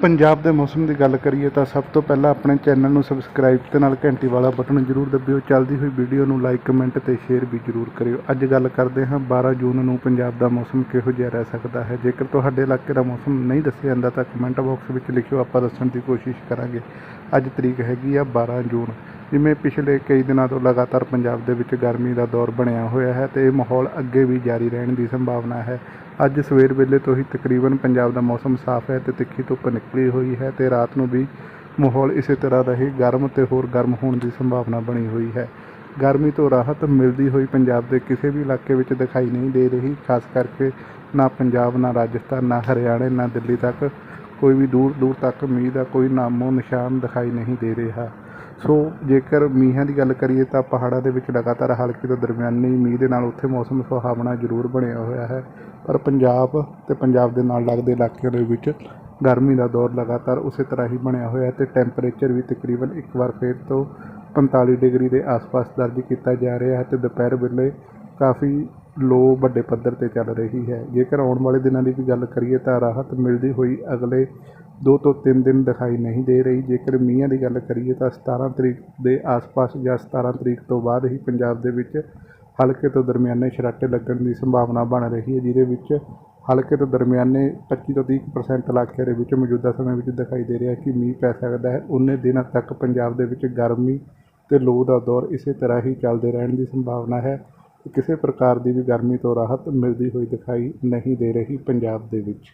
ਪੰਜਾਬ ਦੇ ਮੌਸਮ ਦੀ ਗੱਲ ਕਰੀਏ ਤਾਂ ਸਭ ਤੋਂ ਪਹਿਲਾਂ ਆਪਣੇ ਚੈਨਲ ਨੂੰ ਸਬਸਕ੍ਰਾਈਬ ਤੇ ਨਾਲ ਘੰਟੀ ਵਾਲਾ ਬਟਨ ਜ਼ਰੂਰ ਦਬਿਓ। ਚੱਲਦੀ ਹੋਈ ਵੀਡੀਓ ਨੂੰ ਲਾਈਕ, ਕਮੈਂਟ ਤੇ ਸ਼ੇਅਰ ਵੀ ਜ਼ਰੂਰ ਕਰਿਓ। ਅੱਜ ਗੱਲ ਕਰਦੇ ਹਾਂ 12 ਜੂਨ ਨੂੰ ਪੰਜਾਬ ਦਾ ਮੌਸਮ ਕਿਹੋ ਜਿਹਾ ਰਹਿ ਸਕਦਾ ਹੈ। ਜੇਕਰ ਤੁਹਾਡੇ ਇਲਾਕੇ ਦਾ ਮੌਸਮ ਨਹੀਂ ਦੱਸਿਆ ਜਾਂਦਾ ਤਾਂ ਕਮੈਂਟ ਬਾਕਸ ਵਿੱਚ ਲਿਖਿਓ। ਆਪਾਂ ਦੱਸਣ ਦੀ ਕੋਸ਼ਿਸ਼ ਕਰਾਂਗੇ। ਅੱਜ ਤਰੀਕ ਹੈਗੀ ਆ 12 ਜੂਨ। ਜਿਵੇਂ ਪਿਛਲੇ ਕਈ ਦਿਨਾਂ ਤੋਂ ਲਗਾਤਾਰ ਪੰਜਾਬ ਦੇ ਵਿੱਚ ਗਰਮੀ ਦਾ ਦੌਰ ਬਣਿਆ ਹੋਇਆ ਹੈ ਤੇ ਇਹ ਮਾਹੌਲ ਅੱਗੇ ਵੀ ਜਾਰੀ ਰਹਿਣ ਦੀ ਸੰਭਾਵਨਾ ਹੈ। ਅੱਜ ਸਵੇਰ ਵੇਲੇ ਤੋਂ ਹੀ ਤਕਰੀਬਨ ਪੰਜਾਬ ਦਾ ਮੌਸਮ ਸਾਫ਼ ਹੈ ਤੇ ਤਿੱਖੀ ਧੁੱਪ ਨਿਕਲੀ ਹੋਈ ਹੈ ਤੇ ਰਾਤ ਨੂੰ ਵੀ ਮਾਹੌਲ ਇਸੇ ਤਰ੍ਹਾਂ ਦਾ ਹੀ ਗਰਮ ਤੇ ਹੋਰ ਗਰਮ ਹੋਣ ਦੀ ਸੰਭਾਵਨਾ ਬਣੀ ਹੋਈ ਹੈ। ਗਰਮੀ ਤੋਂ ਰਾਹਤ ਮਿਲਦੀ ਹੋਈ ਪੰਜਾਬ ਦੇ ਕਿਸੇ ਵੀ ਇਲਾਕੇ ਵਿੱਚ ਦਿਖਾਈ ਨਹੀਂ ਦੇ ਰਹੀ, ਖਾਸ ਕਰਕੇ ਨਾ ਪੰਜਾਬ, ਨਾ ਰਾਜਸਥਾਨ, ਨਾ ਹਰਿਆਣਾ, ਨਾ ਦਿੱਲੀ ਤੱਕ। ਕੋਈ ਵੀ ਦੂਰ ਦੂਰ ਤੱਕ ਮੀਂਹ ਦਾ ਕੋਈ ਨਾਮੋ ਨਿਸ਼ਾਨ ਦਿਖਾਈ ਨਹੀਂ ਦੇ ਰਿਹਾ। ਸੋ ਜੇਕਰ ਮੀਂਹਾਂ ਦੀ ਗੱਲ ਕਰੀਏ ਤਾਂ ਪਹਾੜਾਂ ਦੇ ਵਿੱਚ ਲਗਾਤਾਰ ਹਲਕੀ ਤੋਂ ਦਰਮਿਆਨੀ ਮੀਂਹ ਦੇ ਨਾਲ ਉੱਥੇ ਮੌਸਮ ਸੁਹਾਵਣਾ ਜ਼ਰੂਰ ਬਣਿਆ ਹੋਇਆ ਹੈ। ਪਰ ਪੰਜਾਬ ਅਤੇ ਪੰਜਾਬ ਦੇ ਨਾਲ ਲੱਗਦੇ ਇਲਾਕਿਆਂ ਦੇ ਵਿੱਚ ਗਰਮੀ ਦਾ ਦੌਰ ਲਗਾਤਾਰ ਉਸੇ ਤਰ੍ਹਾਂ ਹੀ ਬਣਿਆ ਹੋਇਆ ਤੇ ਟੈਂਪਰੇਚਰ ਵੀ ਤਕਰੀਬਨ ਇੱਕ ਵਾਰ ਫਿਰ ਤੋਂ 45 ਡਿਗਰੀ ਦੇ ਆਸ-ਪਾਸ ਦਰਜ ਕੀਤਾ ਜਾ ਰਿਹਾ ਹੈ ਤੇ ਦੁਪਹਿਰ ਵੇਲੇ ਕਾਫੀ ਲੋ ਵੱਡੇ ਪੱਧਰ ਤੇ ਚੱਲ ਰਹੀ ਹੈ। ਜੇਕਰ ਆਉਣ ਵਾਲੇ ਦਿਨਾਂ ਦੀ ਵੀ ਗੱਲ ਕਰੀਏ ਤਾਂ ਰਾਹਤ ਮਿਲਦੀ ਹੋਈ ਅਗਲੇ ਦੋ ਤੋਂ ਤਿੰਨ ਦਿਨ ਦਿਖਾਈ ਨਹੀਂ ਦੇ ਰਹੀ। ਜੇਕਰ ਮੀਂਹਾਂ ਦੀ ਗੱਲ ਕਰੀਏ ਤਾਂ 17 ਤਰੀਕ ਦੇ ਆਸ-ਪਾਸ ਜਾਂ 17 ਤਰੀਕ ਤੋਂ ਬਾਅਦ ਹੀ ਪੰਜਾਬ ਦੇ ਵਿੱਚ ਹਲਕੇ ਤੋਂ ਦਰਮਿਆਨੇ ਛਰਾਟੇ ਲੱਗਣ ਦੀ ਸੰਭਾਵਨਾ ਬਣ ਰਹੀ ਹੈ, ਜਿਹਦੇ ਵਿੱਚ ਹਲਕੇ ਤੋਂ ਦਰਮਿਆਨੇ 25 ਤੋਂ 30% ਇਲਾਕਿਆਂ ਦੇ ਵਿੱਚ ਮੌਜੂਦਾ ਸਮੇਂ ਵਿੱਚ ਦਿਖਾਈ ਦੇ ਰਿਹਾ ਕਿ ਮੀਂਹ ਪੈ ਸਕਦਾ ਹੈ। ਉਨੇ ਦਿਨਾਂ ਤੱਕ ਪੰਜਾਬ ਦੇ ਵਿੱਚ ਗਰਮੀ ਤੇ ਲੋ ਦਾ ਦੌਰ ਇਸੇ ਤਰ੍ਹਾਂ ਹੀ ਚੱਲਦੇ ਰਹਿਣ ਦੀ ਸੰਭਾਵਨਾ ਹੈ। ਕਿਸੇ ਪ੍ਰਕਾਰ ਦੀ ਵੀ ਗਰਮੀ ਤੋਂ ਰਾਹਤ ਮਿਲਦੀ ਹੋਈ ਦਿਖਾਈ ਨਹੀਂ ਦੇ ਰਹੀ ਪੰਜਾਬ ਦੇ ਵਿੱਚ।